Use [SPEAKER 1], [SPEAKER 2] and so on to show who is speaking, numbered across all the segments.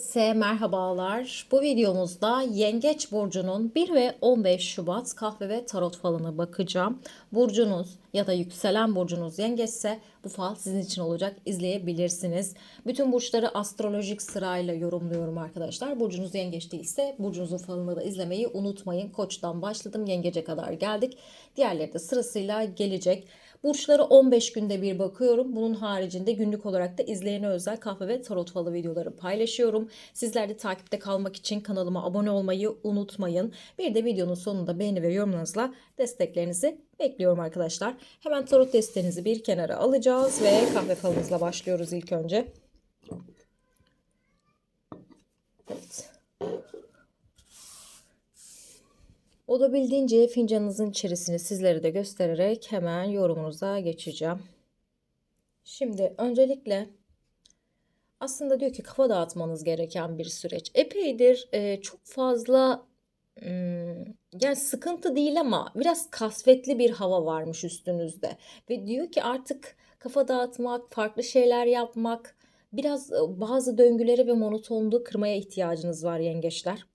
[SPEAKER 1] Herkese merhabalar. Bu videomuzda Yengeç Burcu'nun 1 ve 15 Şubat kahve ve tarot falına bakacağım. Burcunuz ya da yükselen burcunuz yengeçse bu fal sizin için olacak. İzleyebilirsiniz. Bütün burçları astrolojik sırayla yorumluyorum arkadaşlar. Burcunuz yengeç değilse burcunuzun falını da izlemeyi unutmayın. Koç'tan başladım. Yengece kadar geldik. Diğerleri de sırasıyla gelecek. Burçları 15 günde bir bakıyorum. Bunun haricinde günlük olarak da izleyene özel kahve ve tarot falı videoları paylaşıyorum. Sizler de takipte kalmak için kanalıma abone olmayı unutmayın. Bir de videonun sonunda beğeni ve yorumlarınızla desteklerinizi bekliyorum arkadaşlar. Hemen tarot destenizi bir kenara alacağız ve kahve falımızla başlıyoruz ilk önce. Evet. Olabildiğince fincanınızın içerisini sizlere de göstererek hemen yorumunuza geçeceğim. Şimdi öncelikle aslında diyor ki kafa dağıtmanız gereken bir süreç. Epeydir e, çok fazla hmm, yani sıkıntı değil ama biraz kasvetli bir hava varmış üstünüzde. Ve diyor ki artık kafa dağıtmak, farklı şeyler yapmak, biraz e, bazı döngüleri ve monotonluğu kırmaya ihtiyacınız var yengeçler.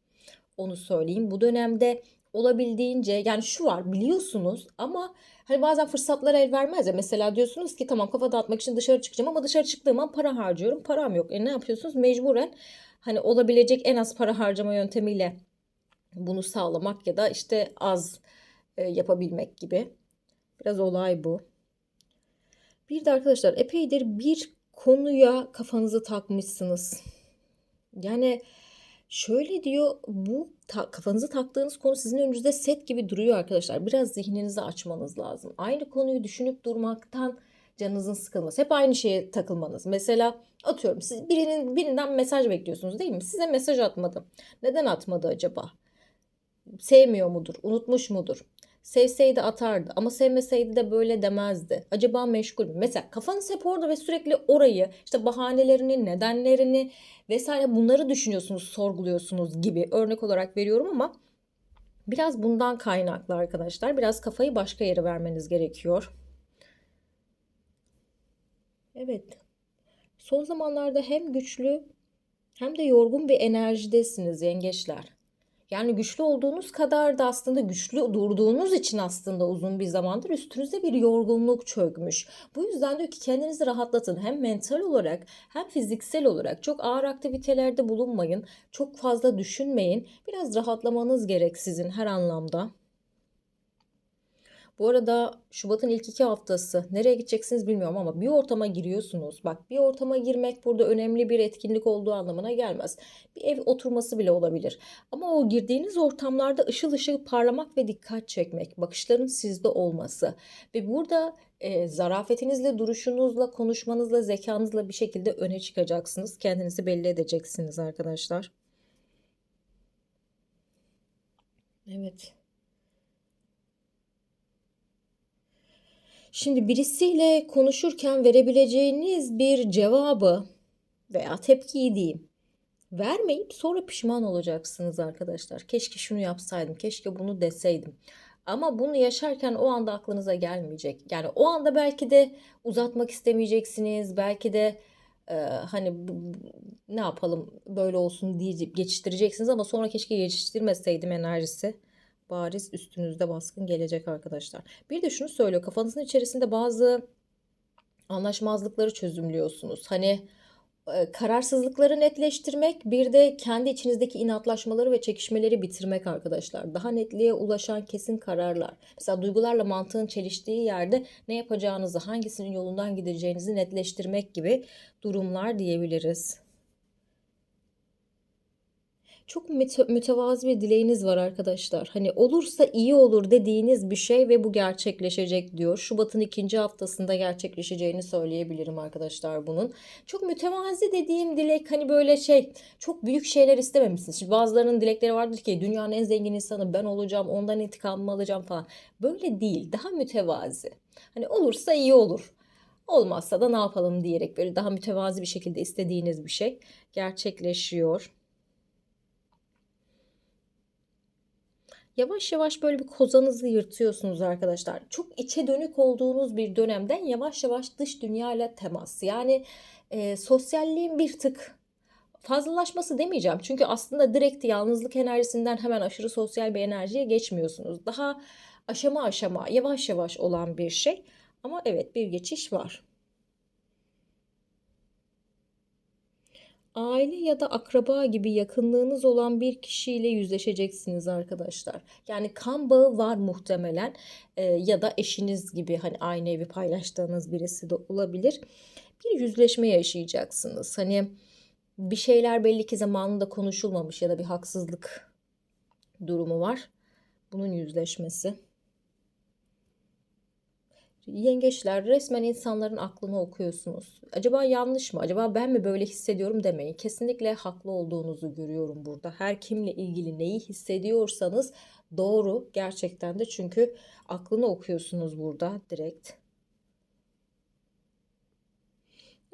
[SPEAKER 1] Onu söyleyeyim. Bu dönemde olabildiğince yani şu var biliyorsunuz ama hani bazen fırsatlar el vermez ya. Mesela diyorsunuz ki tamam kafa dağıtmak için dışarı çıkacağım ama dışarı çıktığım an para harcıyorum. Param yok. E ne yapıyorsunuz? Mecburen hani olabilecek en az para harcama yöntemiyle bunu sağlamak ya da işte az e, yapabilmek gibi. Biraz olay bu. Bir de arkadaşlar epeydir bir konuya kafanızı takmışsınız. Yani Şöyle diyor bu ta- kafanızı taktığınız konu sizin önünüzde set gibi duruyor arkadaşlar. Biraz zihninizi açmanız lazım. Aynı konuyu düşünüp durmaktan canınızın sıkılması. Hep aynı şeye takılmanız. Mesela atıyorum siz birinin birinden mesaj bekliyorsunuz değil mi? Size mesaj atmadı. Neden atmadı acaba? Sevmiyor mudur? Unutmuş mudur? Sevseydi atardı ama sevmeseydi de böyle demezdi. Acaba meşgul mü? Mesela kafanız hep orada ve sürekli orayı işte bahanelerini, nedenlerini vesaire bunları düşünüyorsunuz, sorguluyorsunuz gibi örnek olarak veriyorum ama biraz bundan kaynaklı arkadaşlar. Biraz kafayı başka yere vermeniz gerekiyor. Evet. Son zamanlarda hem güçlü hem de yorgun bir enerjidesiniz yengeçler. Yani güçlü olduğunuz kadar da aslında güçlü durduğunuz için aslında uzun bir zamandır üstünüze bir yorgunluk çökmüş. Bu yüzden diyor ki kendinizi rahatlatın. Hem mental olarak hem fiziksel olarak çok ağır aktivitelerde bulunmayın. Çok fazla düşünmeyin. Biraz rahatlamanız gerek sizin her anlamda. Bu arada Şubat'ın ilk iki haftası nereye gideceksiniz bilmiyorum ama bir ortama giriyorsunuz. Bak bir ortama girmek burada önemli bir etkinlik olduğu anlamına gelmez. Bir ev oturması bile olabilir. Ama o girdiğiniz ortamlarda ışıl ışıl parlamak ve dikkat çekmek, bakışların sizde olması ve burada e, zarafetinizle, duruşunuzla, konuşmanızla, zekanızla bir şekilde öne çıkacaksınız. Kendinizi belli edeceksiniz arkadaşlar. Evet. Şimdi birisiyle konuşurken verebileceğiniz bir cevabı veya tepkiyi diyeyim. Vermeyip sonra pişman olacaksınız arkadaşlar. Keşke şunu yapsaydım, keşke bunu deseydim. Ama bunu yaşarken o anda aklınıza gelmeyecek. Yani o anda belki de uzatmak istemeyeceksiniz. Belki de e, hani ne yapalım böyle olsun diye geçiştireceksiniz ama sonra keşke geçiştirmeseydim enerjisi bariz üstünüzde baskın gelecek arkadaşlar. Bir de şunu söylüyor kafanızın içerisinde bazı anlaşmazlıkları çözümlüyorsunuz. Hani e, kararsızlıkları netleştirmek bir de kendi içinizdeki inatlaşmaları ve çekişmeleri bitirmek arkadaşlar. Daha netliğe ulaşan kesin kararlar. Mesela duygularla mantığın çeliştiği yerde ne yapacağınızı, hangisinin yolundan gideceğinizi netleştirmek gibi durumlar diyebiliriz. Çok müte mütevazı bir dileğiniz var arkadaşlar. Hani olursa iyi olur dediğiniz bir şey ve bu gerçekleşecek diyor. Şubat'ın ikinci haftasında gerçekleşeceğini söyleyebilirim arkadaşlar bunun. Çok mütevazi dediğim dilek hani böyle şey çok büyük şeyler istememişsiniz. Şimdi bazılarının dilekleri vardır ki dünyanın en zengin insanı ben olacağım ondan intikamımı alacağım falan. Böyle değil daha mütevazi. Hani olursa iyi olur. Olmazsa da ne yapalım diyerek böyle daha mütevazi bir şekilde istediğiniz bir şey gerçekleşiyor. Yavaş yavaş böyle bir kozanızı yırtıyorsunuz arkadaşlar. Çok içe dönük olduğunuz bir dönemden yavaş yavaş dış dünya ile temas. Yani e, sosyalliğin bir tık fazlalaşması demeyeceğim. Çünkü aslında direkt yalnızlık enerjisinden hemen aşırı sosyal bir enerjiye geçmiyorsunuz. Daha aşama aşama, yavaş yavaş olan bir şey. Ama evet bir geçiş var. Aile ya da akraba gibi yakınlığınız olan bir kişiyle yüzleşeceksiniz arkadaşlar. Yani kan bağı var muhtemelen Ee, ya da eşiniz gibi hani aynı evi paylaştığınız birisi de olabilir. Bir yüzleşme yaşayacaksınız. Hani bir şeyler belli ki zamanında konuşulmamış ya da bir haksızlık durumu var. Bunun yüzleşmesi. Yengeçler resmen insanların aklını okuyorsunuz. Acaba yanlış mı? Acaba ben mi böyle hissediyorum demeyin. Kesinlikle haklı olduğunuzu görüyorum burada. Her kimle ilgili neyi hissediyorsanız doğru gerçekten de çünkü aklını okuyorsunuz burada direkt.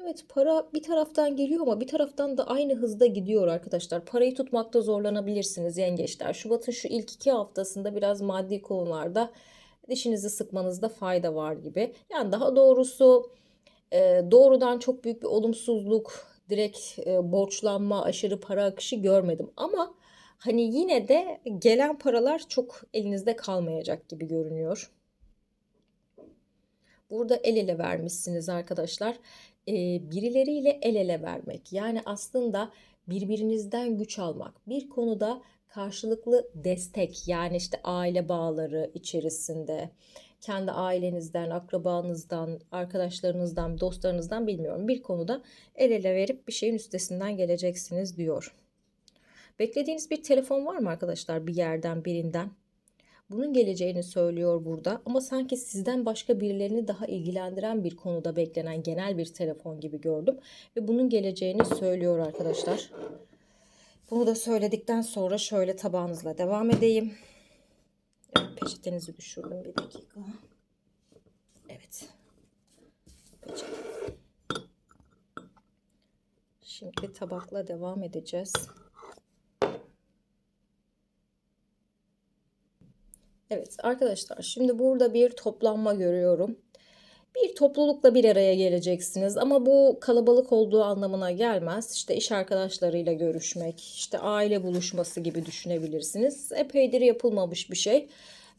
[SPEAKER 1] Evet para bir taraftan geliyor ama bir taraftan da aynı hızda gidiyor arkadaşlar. Parayı tutmakta zorlanabilirsiniz yengeçler. Şubat'ın şu ilk iki haftasında biraz maddi konularda dişinizi sıkmanızda fayda var gibi. Yani daha doğrusu e, doğrudan çok büyük bir olumsuzluk, direkt e, borçlanma, aşırı para akışı görmedim. Ama hani yine de gelen paralar çok elinizde kalmayacak gibi görünüyor. Burada el ele vermişsiniz arkadaşlar. E, birileriyle el ele vermek. Yani aslında birbirinizden güç almak. Bir konuda karşılıklı destek yani işte aile bağları içerisinde kendi ailenizden, akrabanızdan, arkadaşlarınızdan, dostlarınızdan bilmiyorum bir konuda el ele verip bir şeyin üstesinden geleceksiniz diyor. Beklediğiniz bir telefon var mı arkadaşlar bir yerden birinden? Bunun geleceğini söylüyor burada ama sanki sizden başka birilerini daha ilgilendiren bir konuda beklenen genel bir telefon gibi gördüm ve bunun geleceğini söylüyor arkadaşlar. Bunu da söyledikten sonra şöyle tabağınızla devam edeyim. Evet, peçetenizi düşürdüm bir dakika. Evet. Peçete. Şimdi tabakla devam edeceğiz. Evet arkadaşlar şimdi burada bir toplanma görüyorum bir toplulukla bir araya geleceksiniz ama bu kalabalık olduğu anlamına gelmez. İşte iş arkadaşlarıyla görüşmek, işte aile buluşması gibi düşünebilirsiniz. Epeydir yapılmamış bir şey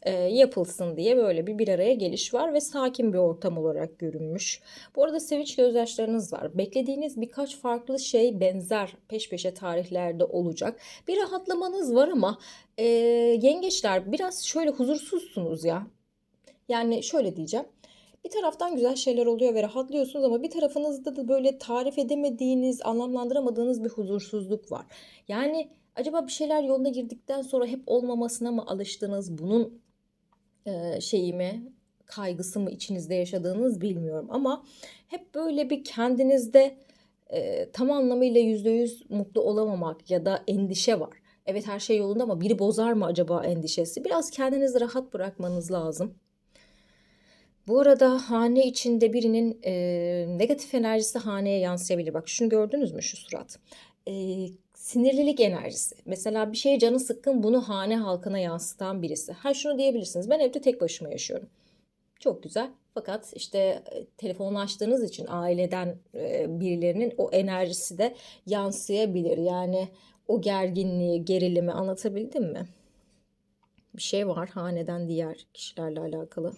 [SPEAKER 1] e, yapılsın diye böyle bir bir araya geliş var ve sakin bir ortam olarak görünmüş. Bu arada sevinç gözyaşlarınız var. Beklediğiniz birkaç farklı şey benzer peş peşe tarihlerde olacak. Bir rahatlamanız var ama e, yengeçler biraz şöyle huzursuzsunuz ya. Yani şöyle diyeceğim bir taraftan güzel şeyler oluyor ve rahatlıyorsunuz ama bir tarafınızda da böyle tarif edemediğiniz, anlamlandıramadığınız bir huzursuzluk var. Yani acaba bir şeyler yoluna girdikten sonra hep olmamasına mı alıştınız? Bunun e, şeyi mi, kaygısı mı içinizde yaşadığınız bilmiyorum ama hep böyle bir kendinizde e, tam anlamıyla yüzde yüz mutlu olamamak ya da endişe var. Evet her şey yolunda ama biri bozar mı acaba endişesi? Biraz kendinizi rahat bırakmanız lazım. Bu arada hane içinde birinin e, negatif enerjisi haneye yansıyabilir. Bak şunu gördünüz mü şu surat? E, sinirlilik enerjisi. Mesela bir şeye canı sıkkın bunu hane halkına yansıtan birisi. Ha şunu diyebilirsiniz. Ben evde tek başıma yaşıyorum. Çok güzel. Fakat işte telefonu açtığınız için aileden birilerinin o enerjisi de yansıyabilir. Yani o gerginliği, gerilimi anlatabildim mi? Bir şey var haneden diğer kişilerle alakalı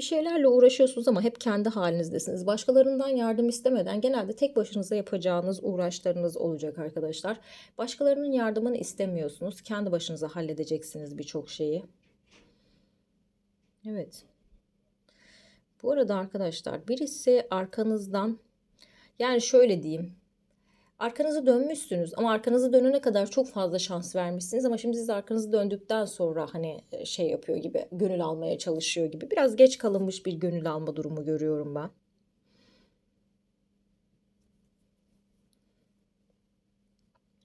[SPEAKER 1] bir şeylerle uğraşıyorsunuz ama hep kendi halinizdesiniz. Başkalarından yardım istemeden genelde tek başınıza yapacağınız uğraşlarınız olacak arkadaşlar. Başkalarının yardımını istemiyorsunuz. Kendi başınıza halledeceksiniz birçok şeyi. Evet. Bu arada arkadaşlar birisi arkanızdan yani şöyle diyeyim Arkanızı dönmüşsünüz ama arkanızı dönene kadar çok fazla şans vermişsiniz ama şimdi siz arkanızı döndükten sonra hani e, şey yapıyor gibi gönül almaya çalışıyor gibi biraz geç kalınmış bir gönül alma durumu görüyorum ben.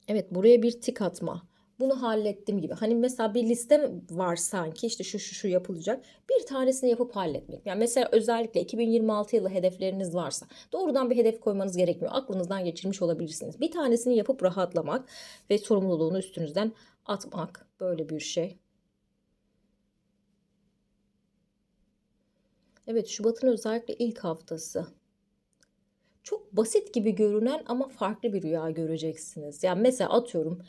[SPEAKER 1] Evet buraya bir tik atma bunu hallettim gibi. Hani mesela bir liste var sanki işte şu şu şu yapılacak. Bir tanesini yapıp halletmek. Yani mesela özellikle 2026 yılı hedefleriniz varsa doğrudan bir hedef koymanız gerekmiyor. Aklınızdan geçirmiş olabilirsiniz. Bir tanesini yapıp rahatlamak ve sorumluluğunu üstünüzden atmak böyle bir şey. Evet Şubat'ın özellikle ilk haftası çok basit gibi görünen ama farklı bir rüya göreceksiniz. Yani mesela atıyorum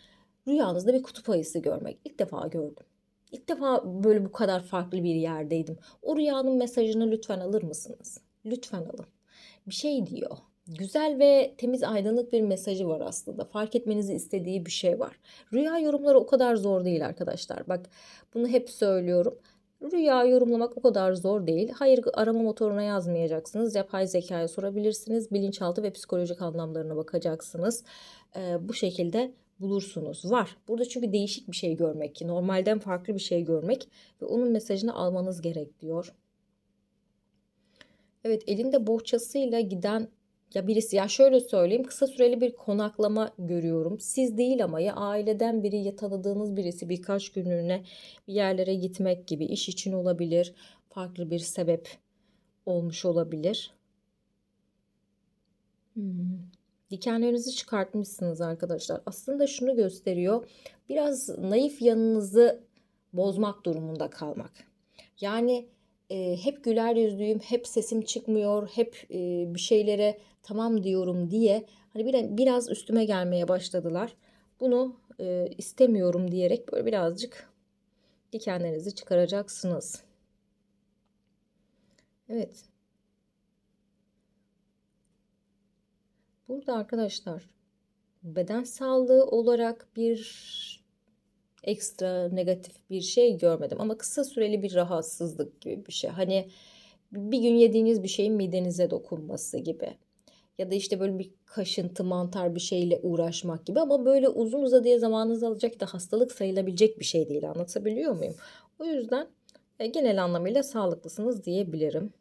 [SPEAKER 1] rüyanızda bir kutup ayısı görmek. İlk defa gördüm. İlk defa böyle bu kadar farklı bir yerdeydim. O rüyanın mesajını lütfen alır mısınız? Lütfen alın. Bir şey diyor. Güzel ve temiz aydınlık bir mesajı var aslında. Fark etmenizi istediği bir şey var. Rüya yorumları o kadar zor değil arkadaşlar. Bak bunu hep söylüyorum. Rüya yorumlamak o kadar zor değil. Hayır arama motoruna yazmayacaksınız. Yapay zekaya sorabilirsiniz. Bilinçaltı ve psikolojik anlamlarına bakacaksınız. Ee, bu şekilde bulursunuz. Var. Burada çünkü değişik bir şey görmek normalden farklı bir şey görmek ve onun mesajını almanız gerek diyor. Evet elinde bohçasıyla giden ya birisi ya şöyle söyleyeyim kısa süreli bir konaklama görüyorum. Siz değil ama ya aileden biri ya tanıdığınız birisi birkaç günlüğüne bir yerlere gitmek gibi iş için olabilir. Farklı bir sebep olmuş olabilir. Hmm. Dikenlerinizi çıkartmışsınız arkadaşlar. Aslında şunu gösteriyor. Biraz naif yanınızı bozmak durumunda kalmak. Yani e, hep güler yüzlüyüm, hep sesim çıkmıyor, hep e, bir şeylere tamam diyorum diye hani bir, biraz üstüme gelmeye başladılar. Bunu e, istemiyorum diyerek böyle birazcık dikenlerinizi çıkaracaksınız. Evet. Burada arkadaşlar beden sağlığı olarak bir ekstra negatif bir şey görmedim ama kısa süreli bir rahatsızlık gibi bir şey. Hani bir gün yediğiniz bir şeyin midenize dokunması gibi. Ya da işte böyle bir kaşıntı, mantar bir şeyle uğraşmak gibi ama böyle uzun uzadıya zamanınız alacak da hastalık sayılabilecek bir şey değil. Anlatabiliyor muyum? O yüzden e, genel anlamıyla sağlıklısınız diyebilirim.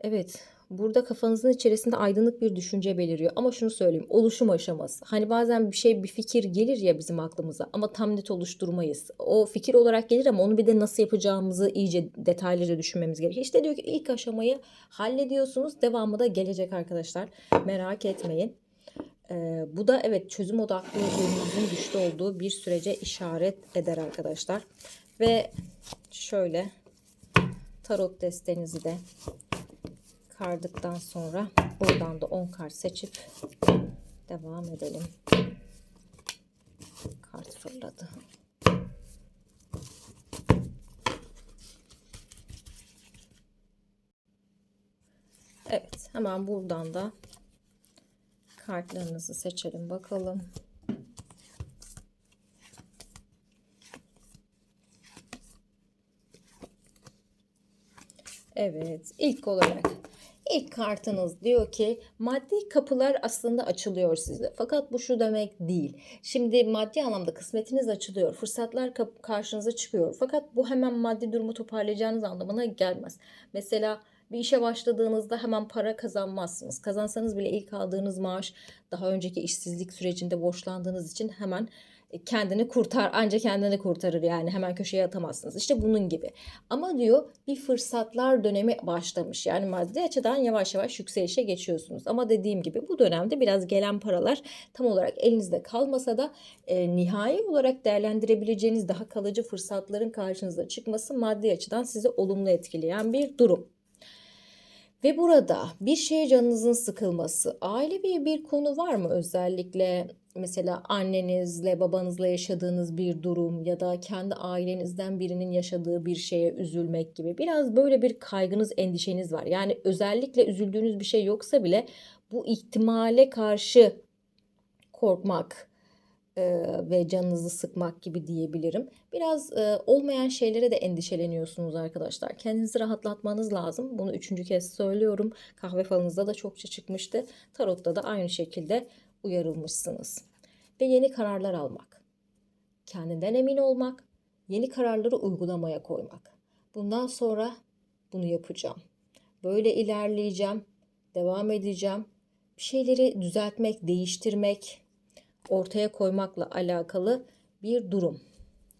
[SPEAKER 1] Evet, burada kafanızın içerisinde aydınlık bir düşünce beliriyor. Ama şunu söyleyeyim, oluşum aşaması. Hani bazen bir şey, bir fikir gelir ya bizim aklımıza ama tam net oluşturmayız. O fikir olarak gelir ama onu bir de nasıl yapacağımızı iyice detaylıca düşünmemiz gerekiyor. İşte diyor ki ilk aşamayı hallediyorsunuz, devamı da gelecek arkadaşlar. Merak etmeyin. Ee, bu da evet çözüm odaklı yönünüzün güçlü olduğu bir sürece işaret eder arkadaşlar. Ve şöyle tarot destenizi de kardıktan sonra buradan da 10 kart seçip devam edelim. Kart fırladı. Evet hemen buradan da kartlarınızı seçelim bakalım. Evet ilk olarak İlk kartınız diyor ki maddi kapılar aslında açılıyor size. Fakat bu şu demek değil. Şimdi maddi anlamda kısmetiniz açılıyor. Fırsatlar karşınıza çıkıyor. Fakat bu hemen maddi durumu toparlayacağınız anlamına gelmez. Mesela bir işe başladığınızda hemen para kazanmazsınız. Kazansanız bile ilk aldığınız maaş daha önceki işsizlik sürecinde borçlandığınız için hemen kendini kurtar ancak kendini kurtarır yani hemen köşeye atamazsınız. İşte bunun gibi. Ama diyor bir fırsatlar dönemi başlamış. Yani maddi açıdan yavaş yavaş yükselişe geçiyorsunuz. Ama dediğim gibi bu dönemde biraz gelen paralar tam olarak elinizde kalmasa da e, nihai olarak değerlendirebileceğiniz daha kalıcı fırsatların karşınıza çıkması maddi açıdan sizi olumlu etkileyen bir durum. Ve burada bir şeye canınızın sıkılması, ailevi bir konu var mı özellikle mesela annenizle babanızla yaşadığınız bir durum ya da kendi ailenizden birinin yaşadığı bir şeye üzülmek gibi biraz böyle bir kaygınız, endişeniz var. Yani özellikle üzüldüğünüz bir şey yoksa bile bu ihtimale karşı korkmak, ve canınızı sıkmak gibi diyebilirim. Biraz olmayan şeylere de endişeleniyorsunuz arkadaşlar. Kendinizi rahatlatmanız lazım. Bunu üçüncü kez söylüyorum. Kahve falınızda da çokça çıkmıştı. Tarotta da aynı şekilde uyarılmışsınız. Ve yeni kararlar almak. Kendinden emin olmak. Yeni kararları uygulamaya koymak. Bundan sonra bunu yapacağım. Böyle ilerleyeceğim. Devam edeceğim. Bir şeyleri düzeltmek, değiştirmek, ortaya koymakla alakalı bir durum.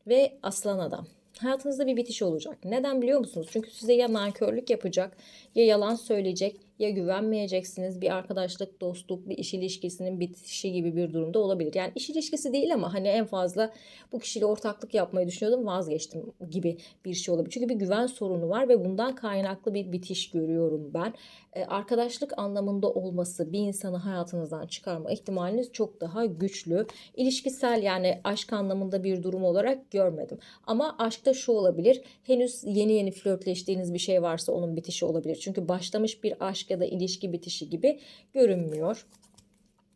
[SPEAKER 1] Ve aslan adam. Hayatınızda bir bitiş olacak. Neden biliyor musunuz? Çünkü size ya nankörlük yapacak, ya yalan söyleyecek, ya güvenmeyeceksiniz bir arkadaşlık, dostluk, bir iş ilişkisinin bitişi gibi bir durumda olabilir. Yani iş ilişkisi değil ama hani en fazla bu kişiyle ortaklık yapmayı düşünüyordum vazgeçtim gibi bir şey olabilir. Çünkü bir güven sorunu var ve bundan kaynaklı bir bitiş görüyorum ben. Ee, arkadaşlık anlamında olması bir insanı hayatınızdan çıkarma ihtimaliniz çok daha güçlü. İlişkisel yani aşk anlamında bir durum olarak görmedim. Ama aşkta şu olabilir. Henüz yeni yeni flörtleştiğiniz bir şey varsa onun bitişi olabilir. Çünkü başlamış bir aşk ya da ilişki bitişi gibi görünmüyor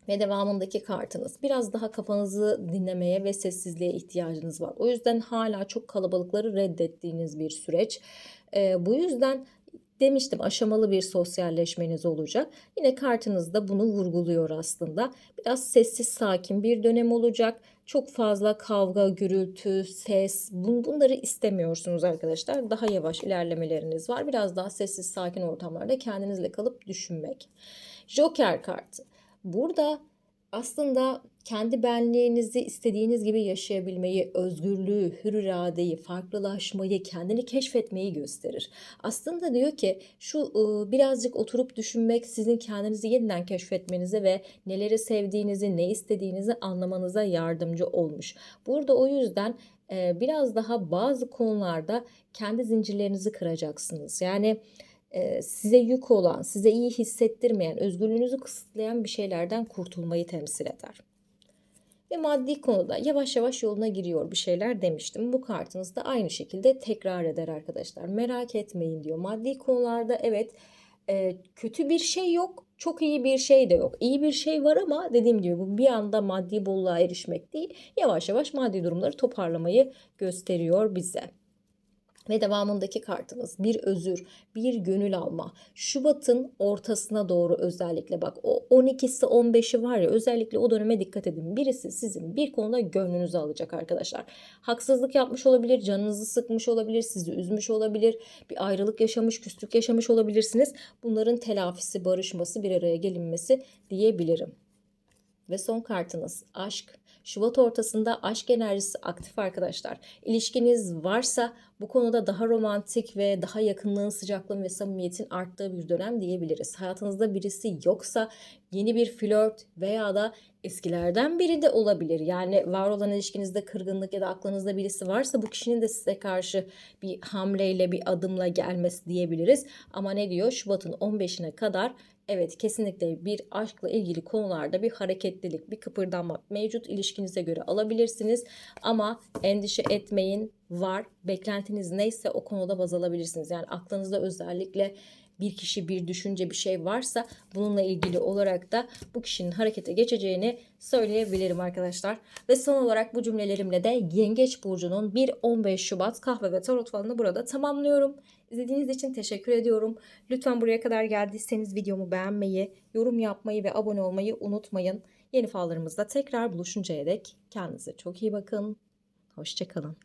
[SPEAKER 1] ve devamındaki kartınız. Biraz daha kafanızı dinlemeye ve sessizliğe ihtiyacınız var. O yüzden hala çok kalabalıkları reddettiğiniz bir süreç. Ee, bu yüzden demiştim aşamalı bir sosyalleşmeniz olacak. Yine kartınız da bunu vurguluyor aslında. Biraz sessiz sakin bir dönem olacak. Çok fazla kavga, gürültü, ses bun- bunları istemiyorsunuz arkadaşlar. Daha yavaş ilerlemeleriniz var. Biraz daha sessiz sakin ortamlarda kendinizle kalıp düşünmek. Joker kartı. Burada aslında kendi benliğinizi istediğiniz gibi yaşayabilmeyi, özgürlüğü, hür iradeyi, farklılaşmayı, kendini keşfetmeyi gösterir. Aslında diyor ki şu ıı, birazcık oturup düşünmek sizin kendinizi yeniden keşfetmenize ve neleri sevdiğinizi, ne istediğinizi anlamanıza yardımcı olmuş. Burada o yüzden biraz daha bazı konularda kendi zincirlerinizi kıracaksınız. Yani size yük olan, size iyi hissettirmeyen, özgürlüğünüzü kısıtlayan bir şeylerden kurtulmayı temsil eder. Ve maddi konuda yavaş yavaş yoluna giriyor bir şeyler demiştim. Bu kartınız da aynı şekilde tekrar eder arkadaşlar. Merak etmeyin diyor. Maddi konularda evet e, kötü bir şey yok. Çok iyi bir şey de yok. İyi bir şey var ama dediğim gibi bu bir anda maddi bolluğa erişmek değil. Yavaş yavaş maddi durumları toparlamayı gösteriyor bize. Ve devamındaki kartımız bir özür, bir gönül alma. Şubat'ın ortasına doğru özellikle bak o 12'si 15'i var ya özellikle o döneme dikkat edin. Birisi sizin bir konuda gönlünüzü alacak arkadaşlar. Haksızlık yapmış olabilir, canınızı sıkmış olabilir, sizi üzmüş olabilir. Bir ayrılık yaşamış, küslük yaşamış olabilirsiniz. Bunların telafisi, barışması, bir araya gelinmesi diyebilirim. Ve son kartınız aşk. Şubat ortasında aşk enerjisi aktif arkadaşlar. İlişkiniz varsa bu konuda daha romantik ve daha yakınlığın, sıcaklığın ve samimiyetin arttığı bir dönem diyebiliriz. Hayatınızda birisi yoksa yeni bir flört veya da eskilerden biri de olabilir. Yani var olan ilişkinizde kırgınlık ya da aklınızda birisi varsa bu kişinin de size karşı bir hamleyle, bir adımla gelmesi diyebiliriz. Ama ne diyor? Şubat'ın 15'ine kadar Evet kesinlikle bir aşkla ilgili konularda bir hareketlilik, bir kıpırdanma mevcut ilişkinize göre alabilirsiniz. Ama endişe etmeyin var. Beklentiniz neyse o konuda baz alabilirsiniz. Yani aklınızda özellikle bir kişi, bir düşünce, bir şey varsa bununla ilgili olarak da bu kişinin harekete geçeceğini söyleyebilirim arkadaşlar. Ve son olarak bu cümlelerimle de Yengeç Burcu'nun 1-15 Şubat kahve ve tarot falını burada tamamlıyorum. İzlediğiniz için teşekkür ediyorum. Lütfen buraya kadar geldiyseniz videomu beğenmeyi, yorum yapmayı ve abone olmayı unutmayın. Yeni fallarımızda tekrar buluşuncaya dek kendinize çok iyi bakın. Hoşçakalın.